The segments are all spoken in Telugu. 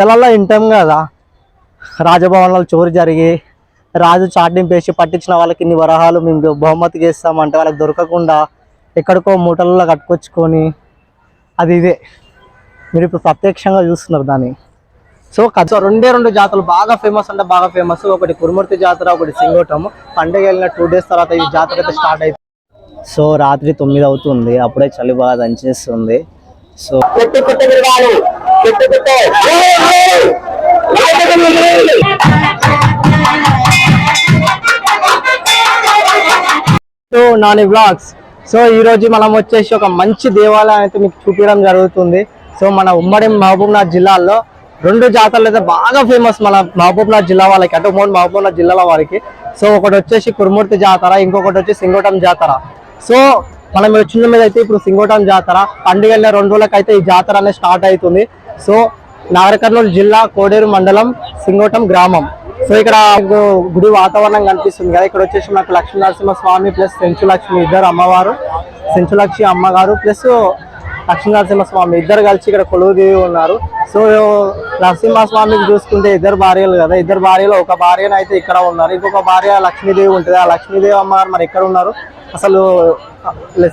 నెలల్లో వింటాం కదా. రాజభవన్లో చోరు జరిగి రాజు చాటింపు పేసి పట్టించిన వాళ్ళకి ఇన్ని వరహాలు మేము బహుమతి చేస్తామంటే వాళ్ళకి దొరకకుండా ఎక్కడికో మూటల్లో కట్టుకొచ్చుకొని అది ఇదే. మీరు ఇప్పుడు ప్రత్యక్షంగా చూస్తున్నారు దాన్ని. సో కథ రెండే రెండు జాతరలు బాగా ఫేమస్ అంటే బాగా ఫేమస్ ఒకటి కురుమూర్తి జాతర ఒకటి సింగోటం. పండుగ వెళ్ళిన టూ డేస్ తర్వాత ఈ జాతర అయితే స్టార్ట్ అవుతుంది సో రాత్రి తొమ్మిది అవుతుంది. అప్పుడే చలి బాగా దంచేస్తుంది. So so Nani blogs so ఈ రోజు మనం వచ్చేసి ఒక మంచి దేవాలయం అయితే మీకు చూపించడం జరుగుతుంది. సో మన ఉమ్మడి మహబూబ్నాథ్ జిల్లాలో రెండు జాతరలు అయితే బాగా ఫేమస్ మన మహబూబ్నాథ్ జిల్లా వాళ్ళకి అటు మూడు మహబూబ్నాథ్ జిల్లాల వారికి. సో ఒకటి వచ్చేసి కురుమూర్తి జాతర ఇంకొకటి వచ్చి సింగోటం జాతర. సో మనం వచ్చిన మీద అయితే ఇప్పుడు సింగోటం జాతర పండుగ రెండు రోజులకైతే ఈ జాతర అనేది స్టార్ట్ అవుతుంది. సో నాగర్ కర్నూలు జిల్లా కోడేరు మండలం సింగోటం గ్రామం. సో ఇక్కడ గుడి వాతావరణం కనిపిస్తుంది కదా. ఇక్కడ వచ్చేసి మనకు లక్ష్మీ నరసింహ స్వామి ప్లస్ సెంచులక్ష్మి ఇద్దరు అమ్మవారు సెంచులక్ష్మి అమ్మగారు ప్లస్ లక్ష్మీ నరసింహ స్వామి ఇద్దరు కలిసి ఇక్కడ కొలువు ఉన్నారు. సో నరసింహ స్వామికి చూసుకుంటే ఇద్దరు భార్యలు కదా. ఇద్దరు భార్యలు ఒక భార్యను అయితే ఇక్కడ ఉన్నారు. ఇంకొక భార్య లక్ష్మీదేవి ఉంటుంది. ఆ లక్ష్మీదేవి అమ్మగారు మరి ఎక్కడ ఉన్నారు. అసలు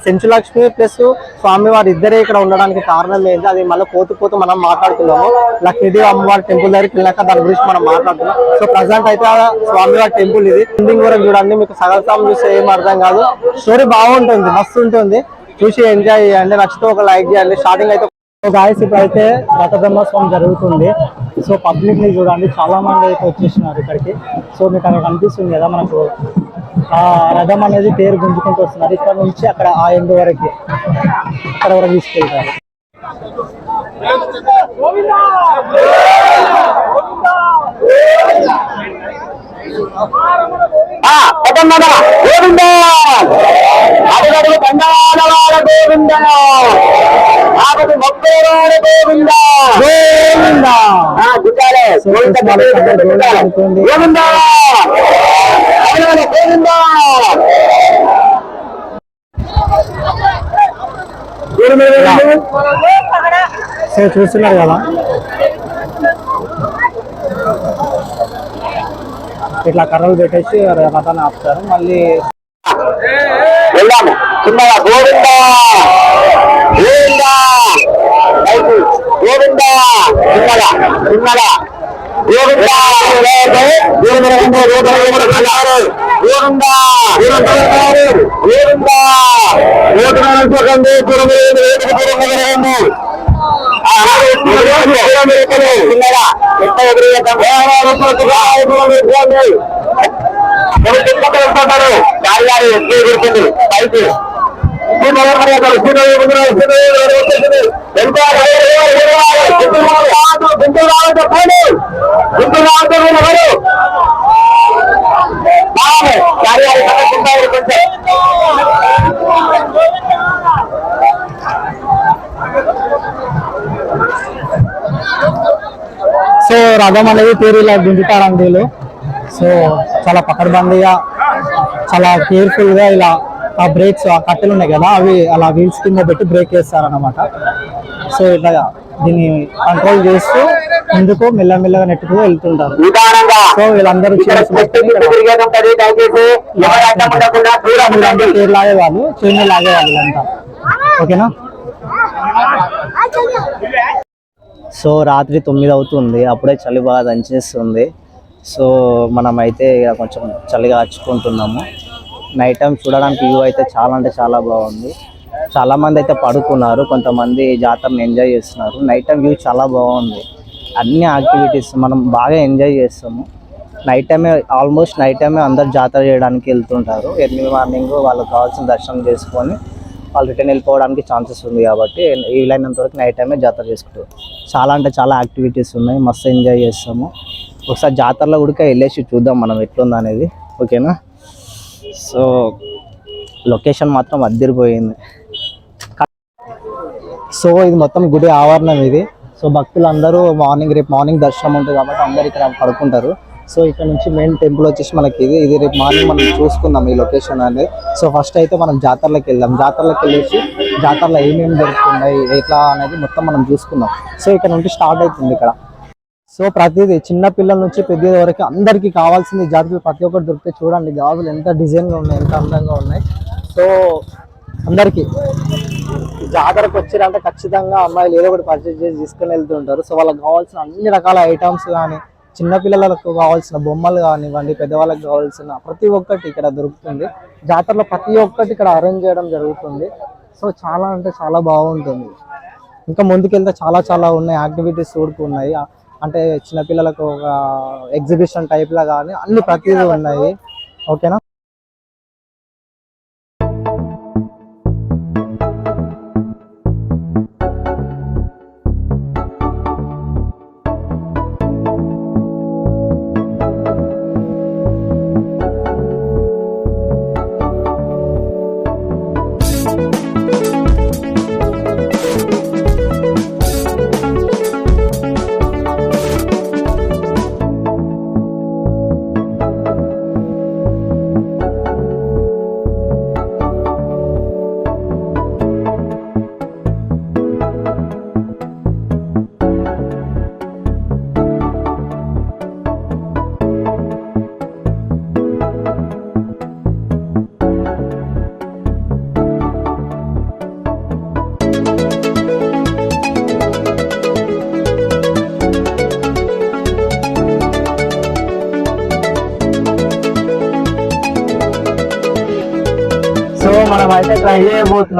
సెంచు లక్ష్మి ప్లస్ స్వామి వారి ఇద్దరే ఇక్కడ ఉండడానికి కారణం ఏంటి? అది మళ్ళీ పోతూ పోతూ మనం మాట్లాడుకున్నాము లక్ష్మీదేవి అమ్మవారి టెంపుల్ దగ్గరికి వెళ్ళాక దాని గురించి మనం మాట్లాడుతున్నాం సో ప్రజెంట్ అయితే స్వామివారి టెంపుల్ ఇది. ఎండింగ్ వరకు చూడండి. మీకు సగం చూస్తే ఏం అర్థం కాదు. స్టోరీ బాగుంటుంది. మస్తు ఉంటుంది. చూసి ఎంజాయ్ చేయండి. నచ్చితే ఒక లైక్ చేయండి. స్టార్టింగ్ అయితే గాయస్ ఇప్పుడు అయితే రథ బ్రహ్మోత్సవం జరుగుతుంది. సో పబ్లిక్ని చూడండి. చాలా మంది అయితే వచ్చేసినారు ఇక్కడికి. సో మీకు అక్కడ కనిపిస్తుంది కదా మనకు. ఆ రథం అనేది పేరు గుంజుకుంటూ వస్తున్నారు ఇక్కడ నుంచి అక్కడ ఆ ఎండు వరకు. అక్కడ వరకు తీసుకెళ్తారు. ఆ గోవింద? ఆగదు మొక్కేవాడ గోవింద? గోవింద. ఆ గుడ్డాలే గోవింద గోవింద గోవింద. అడుగడు గోవింద సో చూస్తున్నారు కదా. ఇట్లా కర్రలు పెట్టేసి రథాన్ని ఆపుతారు మళ్ళీ వెళ్దాము. చిన్నగా గోవింద. గోవింద. గోవింద. చిన్నగా చిన్నగా. గోవింద. గోవింద. గోవింద. గోవింద. చిన్నగా ఎదురు ఎవరు గాలి గారి ఎక్కువ ఎగురుతుంది. పైకి. సో రథం అనేది పేరు ఇలా దింపుతారండి వీళ్ళు సో చాలా పకడ్బందీగా చాలా కేర్ఫుల్గా ఇలా ఆ బ్రేక్స్ ఆ కట్టెలు ఉన్నాయి కదా అవి అలా వీల్స్ కింద పెట్టి బ్రేక్ వేస్తారన్నమాట సో ఇట్లా దీన్ని కంట్రోల్ చేస్తూ ముందుకు మెల్లమెల్లగా నెట్టుకు వెళ్తుంటారు. సో వీళ్ళందరూ పేరు లాగేవాళ్ళు చైన్ లాగేవాళ్ళు వీళ్ళంతా ఓకేనా? సో రాత్రి తొమ్మిది అవుతుంది అప్పుడే చలి బాగా దంచేస్తుంది. సో మనం అయితే ఇక కొంచెం చలిగా కాచుకుంటున్నాము నైట్ టైం చూడడానికి వ్యూ అయితే చాలా అంటే చాలా బాగుంది. చాలా మంది అయితే పడుకున్నారు కొంతమంది జాతరను ఎంజాయ్ చేస్తున్నారు. నైట్ టైం వ్యూ చాలా బాగుంది. అన్ని యాక్టివిటీస్ మనం బాగా ఎంజాయ్ చేస్తాము. నైట్ టైమే ఆల్మోస్ట్ నైట్ టైమే అందరు జాతర చేయడానికి వెళ్తుంటారు. ఎర్లీ మార్నింగ్ వాళ్ళకి కావాల్సిన దర్శనం చేసుకొని వాళ్ళు రిటర్న్ వెళ్ళిపోవడానికి ఛాన్సెస్ ఉంది కాబట్టి వీలైనంత వరకు నైట్ టైమే జాతర చేసుకుంటారు. చాలా అంటే చాలా యాక్టివిటీస్ ఉన్నాయి. మస్తు ఎంజాయ్ చేస్తాము. ఒకసారి జాతరలో కూడా వెళ్ళేసి చూద్దాం మనం ఎట్లుందనేది. ఓకేనా సో లొకేషన్ మాత్రం అద్దరిపోయింది. సో ఇది మొత్తం గుడి ఆవరణం ఇది. సో భక్తులు అందరూ మార్నింగ్ రేపు మార్నింగ్ దర్శనం ఉంటుంది కాబట్టి అందరు ఇక్కడ పడుకుంటారు. సో ఇక్కడ నుంచి మెయిన్ టెంపుల్ వచ్చేసి మనకి ఇది. ఇది రేపు మార్నింగ్ మనం చూసుకుందాం ఈ లొకేషన్ అనేది. సో ఫస్ట్ అయితే మనం జాతరలోకి వెళ్దాం. జాతరలోకి వెళ్ళేసి జాతరలో ఏమేమి జరుగుతున్నాయి ఎట్లా అనేది మొత్తం మనం చూసుకుందాం. సో ఇక్కడ నుండి స్టార్ట్ అవుతుంది ఇక్కడ. సో ప్రతిదీ చిన్న పిల్లల నుంచి పెద్ద వరకు అందరికీ కావాల్సింది ఈ ప్రతి ఒక్కటి దొరికితే చూడండి గాజులు ఎంత డిజైన్గా ఉన్నాయి ఎంత అందంగా ఉన్నాయి. సో అందరికీ జాతరకు వచ్చిరంటే ఖచ్చితంగా అమ్మాయిలు ఏదో ఒకటి పర్చేజ్ చేసి తీసుకుని వెళ్తుంటారు. సో వాళ్ళకి కావాల్సిన అన్ని రకాల ఐటమ్స్ కానీ చిన్నపిల్లలకు కావాల్సిన బొమ్మలు కానివ్వండి పెద్దవాళ్ళకి కావాల్సిన ప్రతి ఒక్కటి ఇక్కడ దొరుకుతుంది. జాతరలో ప్రతి ఒక్కటి ఇక్కడ అరేంజ్ చేయడం జరుగుతుంది. సో చాలా అంటే చాలా బాగుంటుంది. ఇంకా ముందుకెళ్తే చాలా చాలా ఉన్నాయి యాక్టివిటీస్ కూడా ఉన్నాయి. అంటే చిన్నపిల్లలకు ఒక ఎగ్జిబిషన్ టైప్లో కానీ అన్ని ప్రతిదీ ఉన్నాయి. ఓకేనా?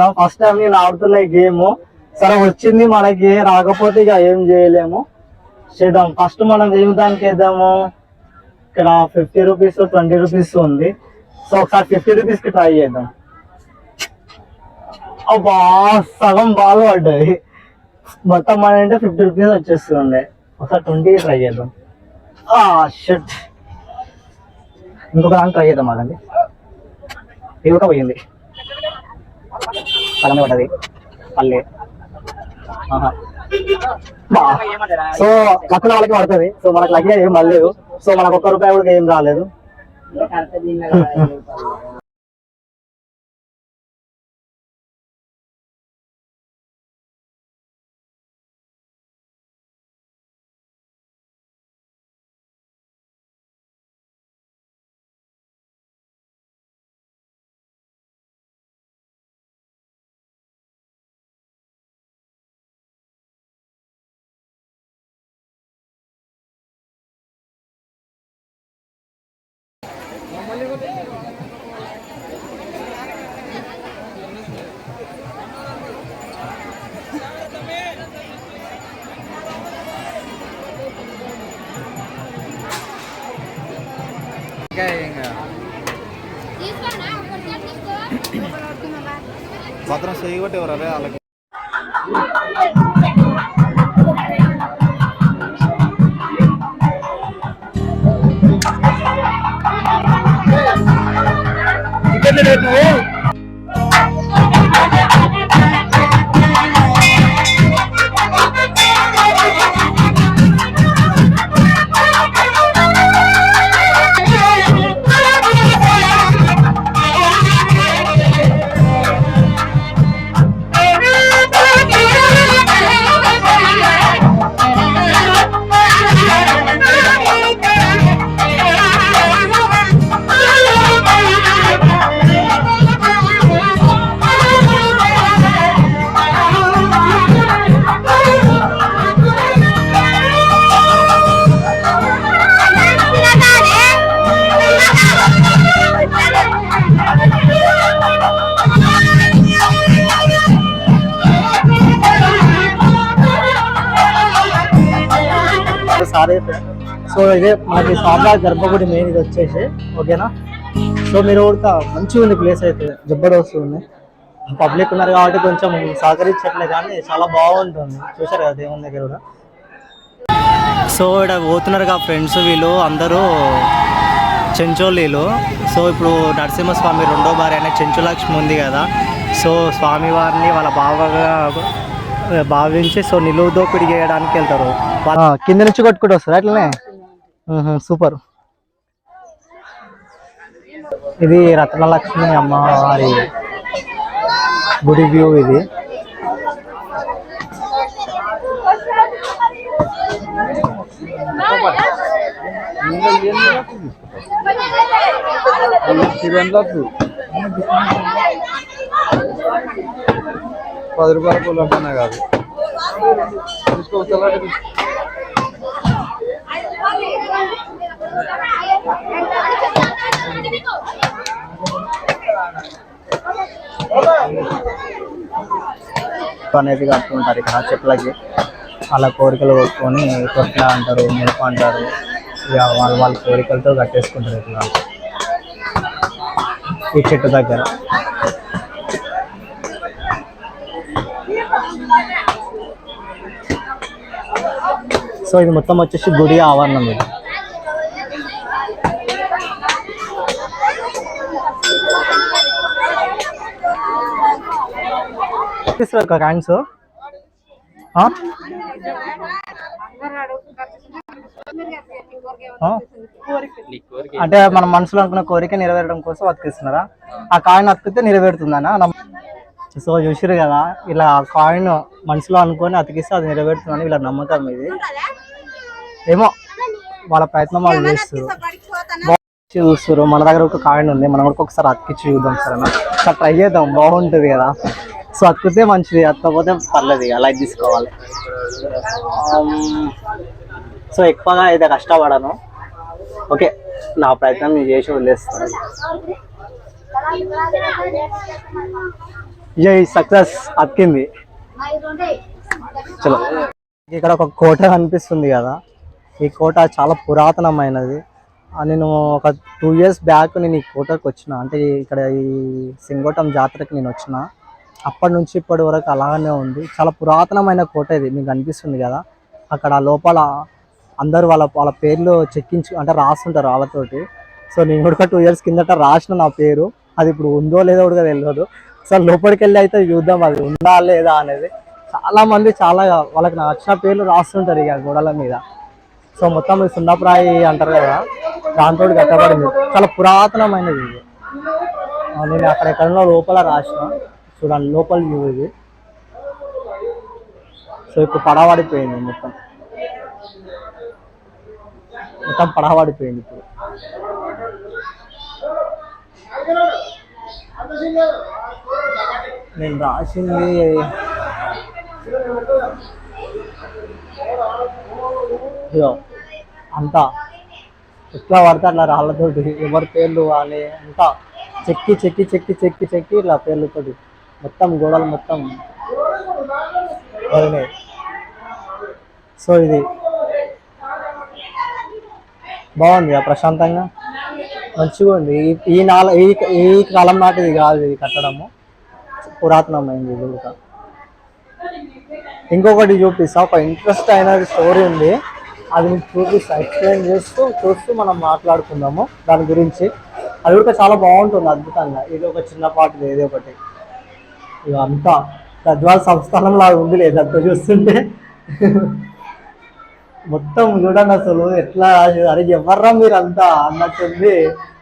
చేయబోతున్నాం ఫస్ట్ టైం నేను ఆడుతున్న ఈ గేమ్ సరే వచ్చింది మనకి. రాకపోతే ఇక ఏం చేయలేము. చేద్దాం. ఫస్ట్ మనం ఏం దానికి వేద్దాము ఇక్కడ ఫిఫ్టీ రూపీస్ ట్వంటీ రూపీస్ ఉంది. సో ఒకసారి ఫిఫ్టీ రూపీస్కి ట్రై చేద్దాం. అబ్బా సగం బాగా పడ్డాయి. మొత్తం మన అంటే ఫిఫ్టీ రూపీస్ వచ్చేస్తుంది. ఒకసారి ట్వంటీ ట్రై చేద్దాం. ఆ షట్ ఇంకొక దానికి ట్రై చేద్దాం అదండి ఇది కూడా పోయింది. సగమే పడ్డది. పల్లె. సో లక్కున వాళ్ళకి పడుతుంది. సో మనకు లగ్గే ఏం పడలేదు. సో మనకు ఒక్క రూపాయి కూడా ఏం రాలేదు. భద్రం చేయబట్టి ఎవరే వాళ్ళకి సారీ ఇదే మనకి స్వామివారి గర్భగుడి మెయిన్ ఇది వచ్చేసి ఓకేనా? సో మీరు కూడా మంచిగా ఉంది ప్లేస్ అయితే జబర్దస్త్ ఉంది. పబ్లిక్ ఉన్నారు కాబట్టి కొంచెం సహకరించట్లే కానీ చాలా బాగుంటుంది. చూసారు కదా దేవుని దగ్గర కూడా. సో ఇక్కడ పోతున్నారు కదా ఫ్రెండ్స్ వీళ్ళు అందరూ చెంచోలీలు సో ఇప్పుడు నరసింహస్వామి రెండో భార్య అనే చెంచులక్ష్మి ఉంది కదా. సో స్వామివారిని వాళ్ళ బావగా భావించి సో నిలువు దోపిడి చేయడానికి వెళ్తారు. కింద నుంచి కొట్టుకుంటూ వస్తారు అట్లనే? సూపర్. ఇది రత్నలక్ష్మి అమ్మవారి గుడి వ్యూ ఇది. పది రూపాయల పూలు అంటున్నా కాదు. తీసుకోవచ్చు అనేది కట్టుకుంటారు. ఇక్కడ చెట్లకి వాళ్ళ కోరికలు కొట్టుకొని తొట్ల అంటారు మిరప అంటారు. ఇక వాళ్ళ వాళ్ళ కోరికలతో కట్టేసుకుంటారు ఇట్లా ఈ చెట్టు దగ్గర. సో ఇది మొత్తం వచ్చేసి గుడి ఆవరణం ఇది. కాయిన్స్ అంటే మన మనసులో అనుకున్న కోరిక నెరవేరడం కోసం అతికిస్తున్నారా? ఆ కాయిన్ అతికితే నెరవేరుతుందనా? సో చూసిరు కదా ఇలా ఆ కాయిన్ మనసులో అనుకొని అతికిస్తే అది నెరవేరుతుందని వీళ్ళ నమ్మకం ఇది. ఏమో వాళ్ళ ప్రయత్నం వాళ్ళు చేస్తారు బాగుంది చూస్తారు మన దగ్గర ఒక కాయిన్ ఉంది మనం కూడా ఒకసారి అతికిచ్చి చూద్దాం సరేనా? ఒకసారి ట్రై చేద్దాం బాగుంటుంది కదా. సో అక్కితే మంచిది అక్కపోతే పర్లేదు ఇక తీసుకోవాలి. Um, సో ఎక్కువగా అయితే కష్టపడను. ఓకే నా ప్రయత్నం నేను చేసి వదిలేస్తాను. జై సక్సెస్ అక్కింది చలో. ఇక్కడ ఒక కోట కనిపిస్తుంది కదా ఈ కోట చాలా పురాతనమైనది. నేను ఒక టూ ఇయర్స్ బ్యాక్ నేను ఈ కోటకు వచ్చిన అంటే ఇక్కడ ఈ సింగోటం జాతరకి నేను వచ్చిన. అప్పటి నుంచి ఇప్పటి వరకు అలాగనే ఉంది. చాలా పురాతనమైన కోట ఇది మీకు అనిపిస్తుంది కదా? అక్కడ లోపల అందరూ వాళ్ళ వాళ్ళ పేర్లు చెక్కించు అంటే రాస్తుంటారు వాళ్ళతోటి. సో నేను కూడా టూ ఇయర్స్ కిందట రాసిన నా పేరు. అది ఇప్పుడు ఉందో లేదో కూడా తెలియదు సో లోపలికి వెళ్ళి అయితే చూద్దాం అది ఉందా లేదా అనేది. చాలామంది చాలా వాళ్ళకి నచ్చిన పేర్లు రాస్తుంటారు ఇక గోడల మీద. సో మొత్తం ఇది సున్నప్రాయి అంటారు కదా? దాంతో కట్టబడింది. చాలా పురాతనమైనది ఇది. నేను అక్కడెక్కడో లోపల రాసిన. చూడండి లోపల వ్యూ ఇది. సో ఇప్పుడు పడవాడిపోయింది మొత్తం. మొత్తం పడవాడిపోయింది ఇప్పుడు. నేను రాసింది అంతా. ఎట్లా పడితే అట్లా రాళ్ళతోటి ఎవరి పేర్లు అని అంతా. చెక్కి చెక్కి చెక్కి చెక్కి చెక్కి ఇలా పేర్లతోటి. మొత్తం గోడలు మొత్తం పోయినాయి సో ఇది బాగుంది ప్రశాంతంగా. మంచిగా ఉంది. ఈ- ఈ నాల ఈ ఈ కాలం నాటిది కాదు ఇది కట్టడము. పురాతనమైంది ఇది కూడా. ఇంకొకటి చూపిస్తా. ఒక ఇంట్రెస్ట్ అయిన స్టోరీ ఉంది. అది మీకు చూపిస్తా. ఎక్స్ప్లెయిన్ చేస్తూ చూస్తూ మనం మాట్లాడుకుందాము. దాని గురించి. అది కూడా చాలా బాగుంటుంది అద్భుతంగా. ఇది ఒక చిన్నపాటిది ఏదో ఒకటి. ఇక అంతా గద్వాల సంస్థానం లాగా ఉంది లేదు అంత చూస్తుంటే. మొత్తం చూడండి అసలు ఎట్లా రాసారు అరే ఎవర్రా మీరు అంతా అన్నట్టుంది.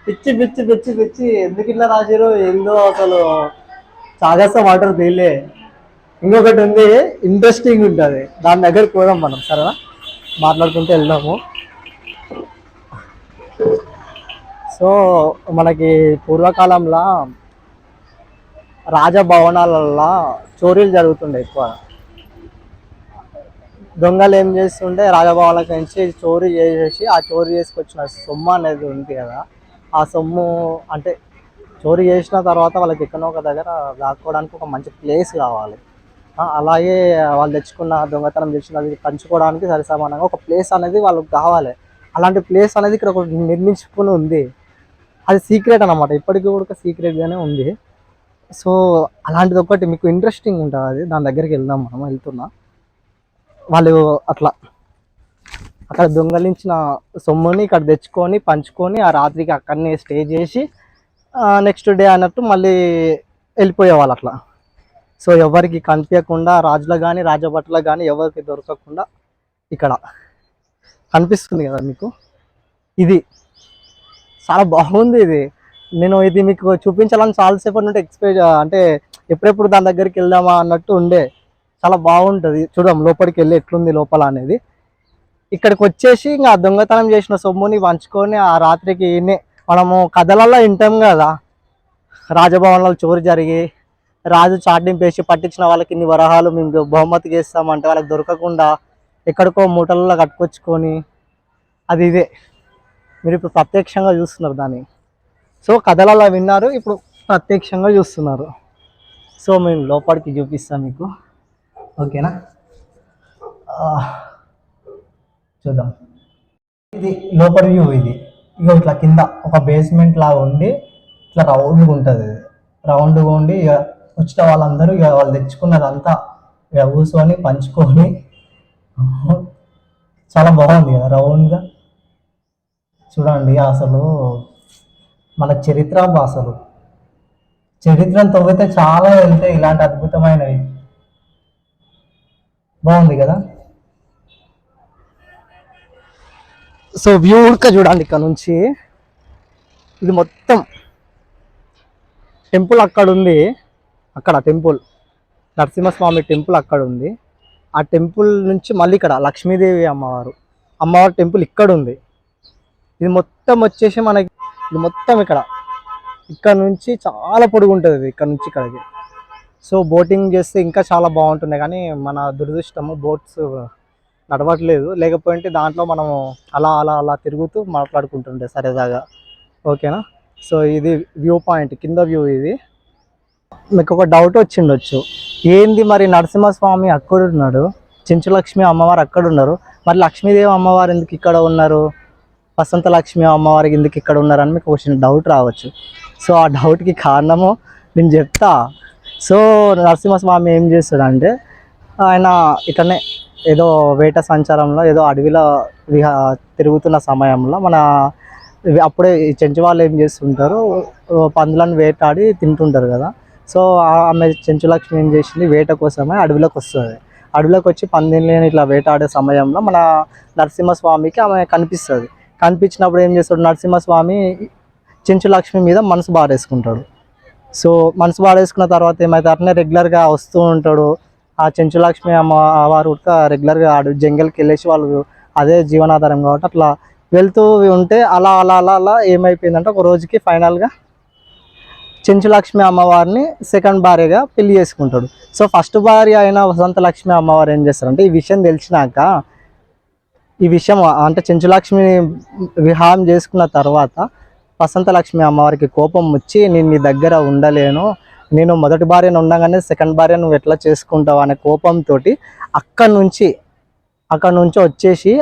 పిచ్చి పిచ్చి పిచ్చి పిచ్చి. ఎందుకు ఇట్లా రాశారు? ఏందో అసలు చాగస్త వాటర్ తేలే ఇంకొకటి ఉంది ఇంట్రెస్టింగ్ ఉంటుంది. దాని దగ్గరికి పోదాం మనం సరేనా? మాట్లాడుకుంటూ వెళ్దాము. సో మనకి పూర్వకాలంలో రాజభవనాలల్లో చోరీలు జరుగుతుండే ఎక్కువ. దొంగలు ఏం చేస్తుంటే రాజభవనాల నుంచి చోరీ చేసేసి ఆ చోరీ చేసుకొచ్చిన సొమ్ము అనేది ఉంది కదా. ఆ సొమ్ము అంటే చోరీ చేసిన తర్వాత వాళ్ళకి ఎక్కడో ఒక దగ్గర దాక్కోవడానికి ఒక మంచి ప్లేస్ కావాలి. అలాగే వాళ్ళు తెచ్చుకున్న దొంగతనం చేసినది పంచుకోవడానికి సరి సమానంగా ఒక ప్లేస్ అనేది వాళ్ళకి కావాలి. అలాంటి ప్లేస్ అనేది ఇక్కడ ఒక నిర్మించుకుని ఉంది. అది సీక్రెట్ అన్నమాట. ఇప్పటికీ కూడా సీక్రెట్గానే ఉంది. సో అలాంటిది ఒకటి మీకు ఇంట్రెస్టింగ్ ఉంటుంది. అది దాని దగ్గరికి వెళ్దాం మనం వెళ్తున్నా. వాళ్ళు అట్లా అక్కడ దొంగలించిన సొమ్ముని ఇక్కడ తెచ్చుకొని పంచుకొని ఆ రాత్రికి అక్కడనే స్టే చేసి నెక్స్ట్ డే అన్నట్టు మళ్ళీ వెళ్ళిపోయేవాళ్ళు అట్లా. సో ఎవరికి కనిపించకుండా రాజులో కానీ రాజభట్లకు కానీ ఎవరికి దొరకకుండా ఇక్కడ కనిపిస్తుంది కదా మీకు? ఇది. చాలా బాగుంది ఇది. నేను ఇది మీకు చూపించాలని చాలాసేపటి నుండి ఎక్స్పెక్ట్ అంటే ఎప్పుడెప్పుడు దాని దగ్గరికి వెళ్దామా అన్నట్టు ఉండే. చాలా బాగుంటుంది. చూద్దాం లోపలికి వెళ్ళి ఎట్లుంది లోపల అనేది. ఇక్కడికి వచ్చేసి ఇంకా దొంగతనం చేసిన సొమ్ముని పంచుకొని ఆ రాత్రికి మనము కథలలో వింటాం కదా. రాజభవన్లో చోరు జరిగి రాజు చాటింపేసి పట్టించిన వాళ్ళకి ఇన్ని వరహాలు మేము బహుమతి చేస్తామంటే వాళ్ళకి దొరకకుండా ఎక్కడికో మూటలలో కట్టుకొచ్చుకొని అది ఇదే. మీరు ఇప్పుడు ప్రత్యక్షంగా చూస్తున్నారు దాన్ని. సో కథలలో విన్నారు. ఇప్పుడు ప్రత్యక్షంగా చూస్తున్నారు. సో మేము లోపలికి చూపిస్తాం మీకు. ఓకేనా? చూద్దాం. ఇది లోపల వ్యూ ఇది. ఇక ఇట్లా కింద ఒక బేస్మెంట్ లాగా ఉండి ఇట్లా రౌండ్గా ఉంటుంది ఇది. రౌండ్గా ఉండి ఇక వచ్చిన వాళ్ళందరూ ఇక వాళ్ళు తెచ్చుకున్నదంతా ఇక కూర్చొని పంచుకొని. చాలా బాగుంది కదా రౌండ్గా చూడండి అసలు మన చరిత్ర భాషలు చరిత్రను తవ్వితే చాలా వెళ్తాయి ఇలాంటి అద్భుతమైనవి. బాగుంది కదా? సో వ్యూ ఉడక చూడండి ఇక్కడ నుంచి. ఇది మొత్తం టెంపుల్ అక్కడ ఉంది అక్కడ టెంపుల్. నరసింహస్వామి టెంపుల్ అక్కడ ఉంది ఆ టెంపుల్ నుంచి మళ్ళీ ఇక్కడ లక్ష్మీదేవి అమ్మవారు. అమ్మవారి టెంపుల్ ఇక్కడ ఉంది ఇది మొత్తం వచ్చేసి మనకి ఇది మొత్తం ఇక్కడ. ఇక్కడ నుంచి చాలా పొడుగు ఉంటుంది ఇది ఇక్కడ నుంచి ఇక్కడికి. సో బోటింగ్ చేస్తే ఇంకా చాలా బాగుంటుంది కానీ మన దురదృష్టము బోట్స్ నడవట్లేదు. లేకపోతే దాంట్లో మనము అలా అలా అలా తిరుగుతూ మాట్లాడుకుంటుండే సరదాగా. ఓకేనా? సో ఇది వ్యూ పాయింట్ కింద వ్యూ ఇది. మీకు ఒక డౌట్ వచ్చిండొచ్చు. ఏంది మరి నరసింహస్వామి అక్కడ ఉన్నాడు చెంచులక్ష్మి అమ్మవారు అక్కడ ఉన్నారు మరి లక్ష్మీదేవి అమ్మవారు ఎందుకు ఇక్కడ ఉన్నారు? వసంత లక్ష్మి అమ్మవారి ఎందుకు ఇక్కడ ఉన్నారని మీకు వచ్చిన డౌట్ రావచ్చు. సో ఆ డౌట్కి కారణము నేను చెప్తా. సో నరసింహస్వామి ఏం చేస్తాడంటే ఆయన ఇక్కడనే ఏదో వేట సంచారంలో ఏదో అడవిలో విహా తిరుగుతున్న సమయంలో మన అప్పుడే చెంచు వాళ్ళు ఏం చేస్తుంటారు పందులను వేటాడి తింటుంటారు కదా. సో ఆ- ఆమె చెంచులక్ష్మి ఏం చేసింది వేట కోసమే అడవిలోకి వస్తుంది. అడవిలోకి వచ్చి పందిని ఇట్లా వేటాడే సమయంలో మన నరసింహస్వామికి ఆమె కనిపిస్తుంది. కనిపించినప్పుడు ఏం చేస్తాడు? నరసింహస్వామి చెంచు లక్ష్మి మీద మనసు బారేసుకుంటాడు. సో మనసు బాడేసుకున్న తర్వాత ఏమైతే అట్లనే రెగ్యులర్గా వస్తూ ఉంటాడు. ఆ చెంచు లక్ష్మి అమ్మ వారు కూడా రెగ్యులర్గా ఆడు జంగల్కి వెళ్ళేసి వాళ్ళు అదే జీవనాధారం కాబట్టి అట్లా వెళ్తూ ఉంటే అలా అలా అలా అలా ఏమైపోయిందంటే ఒక రోజుకి ఫైనల్గా చెంచు లక్ష్మి అమ్మవారిని సెకండ్ భార్యగా పెళ్ళి చేసుకుంటాడు. సో ఫస్ట్ భార్య అయిన వసంత లక్ష్మి అమ్మవారు ఏం చేస్తారంటే ఈ విషయం తెలిసినాక ఈ విషయం అంటే చెంచులక్ష్మి వివాహం చేసుకున్న తర్వాత వసంత లక్ష్మి అమ్మవారికి కోపం వచ్చి నేను నీ దగ్గర ఉండలేను. నేను మొదటి భార్యను ఉండగానే సెకండ్ భార్య నువ్వు ఎట్లా చేసుకుంటావు? అనే కోపంతో అక్కడి నుంచి అక్కడ నుంచి వచ్చేసి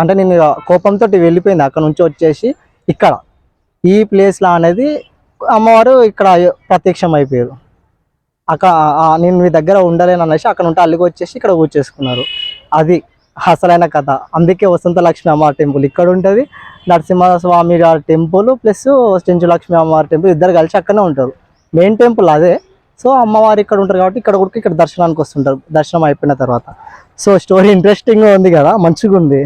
అంటే నేను కోపంతో వెళ్ళిపోయింది. అక్కడ నుంచి వచ్చేసి ఇక్కడ ఈ ప్లేస్లో అనేది అమ్మవారు ఇక్కడ ప్రత్యక్షం అయిపోయారు. అక్కడ నేను మీ దగ్గర ఉండలేను అనేసి అక్కడ ఉంటే అల్లికి వచ్చేసి ఇక్కడ కూర్చేసుకున్నారు. అది అసలైన కథ. అందుకే వసంత లక్ష్మీ అమ్మవారి టెంపుల్ ఇక్కడ ఉంటుంది. నరసింహస్వామి గారి టెంపుల్ ప్లస్ చెంచు లక్ష్మీ అమ్మవారి టెంపుల్ ఇద్దరు కలిసి అక్కడనే ఉంటారు. మెయిన్ టెంపుల్ అదే. సో అమ్మవారు ఇక్కడ ఉంటారు కాబట్టి ఇక్కడ కూడా ఇక్కడ దర్శనానికి వస్తుంటారు. దర్శనం అయిపోయిన తర్వాత. సో స్టోరీ ఇంట్రెస్టింగ్గా ఉంది కదా మంచిగా ఉంది.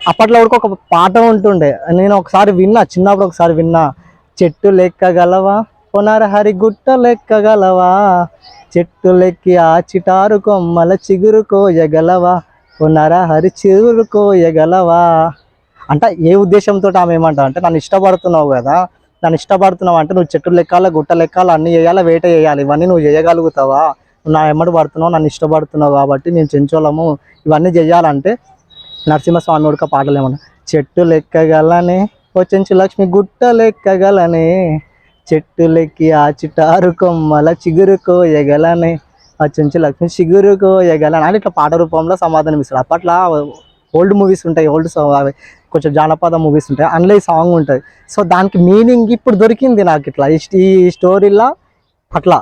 అప్పట్లో కూడా ఒక పాట ఉంటుండే. నేను ఒకసారి విన్నా చిన్నప్పుడు ఒకసారి విన్నా. చెట్టు లెక్కగలవా పునర్హరి గుట్ట లెక్కగలవా చెట్టు లెక్కి ఆ చిటారు కొమ్మల చిగురు కోయగలవా? పునరహరి చిగురు కోయగలవా? అంటే ఏ ఉద్దేశంతో ఆమె ఏమంటావు? అంటే నన్ను ఇష్టపడుతున్నావు కదా. నన్ను ఇష్టపడుతున్నావు అంటే నువ్వు చెట్టు లెక్కాల గుట్ట లెక్కాల అన్ని చేయాలి వేట చేయాలి? ఇవన్నీ నువ్వు చేయగలుగుతావా? నా ఎమ్మడి పడుతున్నావు నన్ను ఇష్టపడుతున్నావు కాబట్టి మేము చెంచోళము ఇవన్నీ చేయాలంటే నరసింహస్వామి ఉడక పాటలు ఏమన్నా? చెట్టు లెక్కగలనే ఓ చెంచు లక్ష్మి గుట్ట లెక్కగలనే చెట్టు లెక్కి ఆ చిటారు కొమ్మల చిగురు వచ్చి ఆ లక్ష్మి షిగురుకు కోయగలనే అని ఇట్లా పాట రూపంలో సమాధానం ఇస్తాడు. అప్పట్లో ఓల్డ్ మూవీస్ ఉంటాయి ఓల్డ్ అవి కొంచెం జానపద మూవీస్ ఉంటాయి అందులో ఈ సాంగ్ ఉంటుంది. సో దానికి మీనింగ్ ఇప్పుడు దొరికింది నాకు ఇట్లా. ఈ స్టోరీలో అట్లా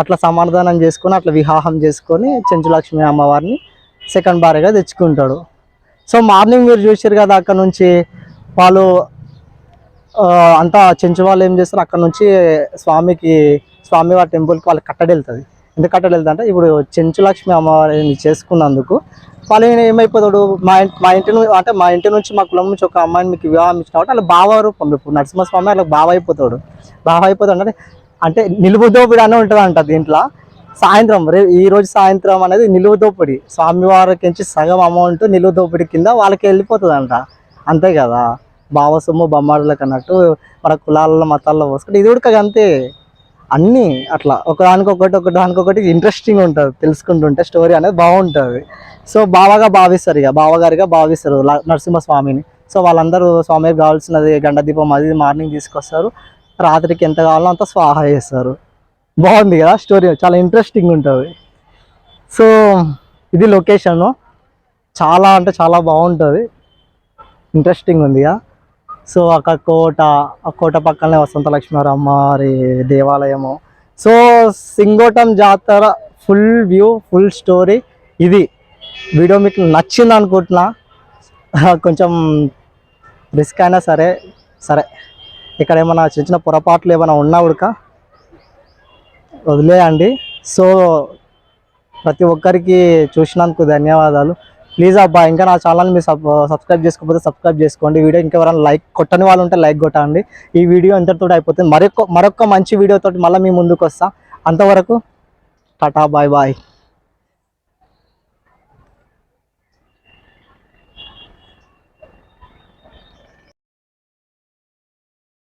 అట్లా సమాధానం చేసుకొని అట్లా వివాహం చేసుకొని చెంచులక్ష్మి అమ్మవారిని సెకండ్ భార్యగా తెచ్చుకుంటాడు. సో మార్నింగ్ మీరు చూసారు కదా అక్కడ నుంచి వాళ్ళు అంతా చెంచు వాళ్ళు ఏం చేస్తారు? అక్కడ నుంచి స్వామికి స్వామివారి టెంపుల్కి వాళ్ళు కట్టడి వెళ్తుంది ఎంత కట్టడి వెళ్తుంది అంటే ఇప్పుడు చెంచులక్ష్మి అమ్మవారిని చేసుకున్నందుకు వాళ్ళు ఏమైపోతాడు? మా ఇంటి మా ఇంటి నుంచి అంటే మా ఇంటి నుంచి మా కులం నుంచి ఒక అమ్మాయిని మీకు వివాహం ఇచ్చిన కాబట్టి వాళ్ళ బావ రూపం ఇప్పుడు నరసింహస్వామి అలా బావ అయిపోతాడు. బావ అయిపోతాడు అంటే అంటే నిలువుదోపిడి అని ఉంటుంది అంట దీంట్లో. సాయంత్రం రే ఈ రోజు సాయంత్రం అనేది నిలువు దోపిడి స్వామివారికి నుంచి సగం అమౌంట్ నిలువు దోపిడి కింద వాళ్ళకి వెళ్ళిపోతుంది అంట అంతే కదా? బావ సొమ్ము బొమ్మాడులకు అన్నట్టు మన కులాలలో మతాల్లో పోసుకుంటే ఇది కూడా అంతే. అన్నీ అట్లా. ఒకదానికొకటి ఒకదానికొకటి ఇంట్రెస్టింగ్ ఉంటుంది. తెలుసుకుంటుంటే స్టోరీ అనేది బాగుంటుంది. సో బావగా భావిస్తారు ఇక. బావగారిగా భావిస్తారు నరసింహస్వామిని. సో వాళ్ళందరూ స్వామికి కావాల్సినది గండ దీపం అది మార్నింగ్ తీసుకొస్తారు. రాత్రికి ఎంత కావాలో అంత స్వాహ చేస్తారు. బాగుంది కదా స్టోరీ చాలా ఇంట్రెస్టింగ్ ఉంటుంది. సో ఇది లొకేషన్ చాలా అంటే చాలా బాగుంటుంది. ఇంట్రెస్టింగ్ ఉంది ఇక. సో అక్కడ కోట ఆ కోట పక్కనే వసంత లక్ష్మీవారమ్మ వారి దేవాలయము. సో సింగోటం జాతర ఫుల్ వ్యూ ఫుల్ స్టోరీ. ఇది వీడియో మీకు నచ్చింది అనుకుంటున్నా. కొంచెం రిస్క్ అయినా సరే సరే. ఇక్కడ ఏమైనా చిన్న చిన్న పొరపాట్లు ఏమైనా ఉన్నా ఉడక వదిలేయండి. సో ప్రతి ఒక్కరికి చూసినందుకు ధన్యవాదాలు. ప్లీజ్ అబ్బా ఇంకా నా ఛానల్ మీరు సబ్ సబ్స్క్రైబ్ చేసుకోకపోతే సబ్స్క్రైబ్ చేసుకోండి. వీడియో ఇంకెవరైనా లైక్ కొట్టని వాళ్ళు ఉంటే లైక్ కొట్టండి. ఈ వీడియో ఇంతటితో అయిపోతుంది. మరొక మరొక మంచి వీడియోతో మళ్ళీ మీ ముందుకు వస్తా. అంతవరకు టాటా బాయ్ బాయ్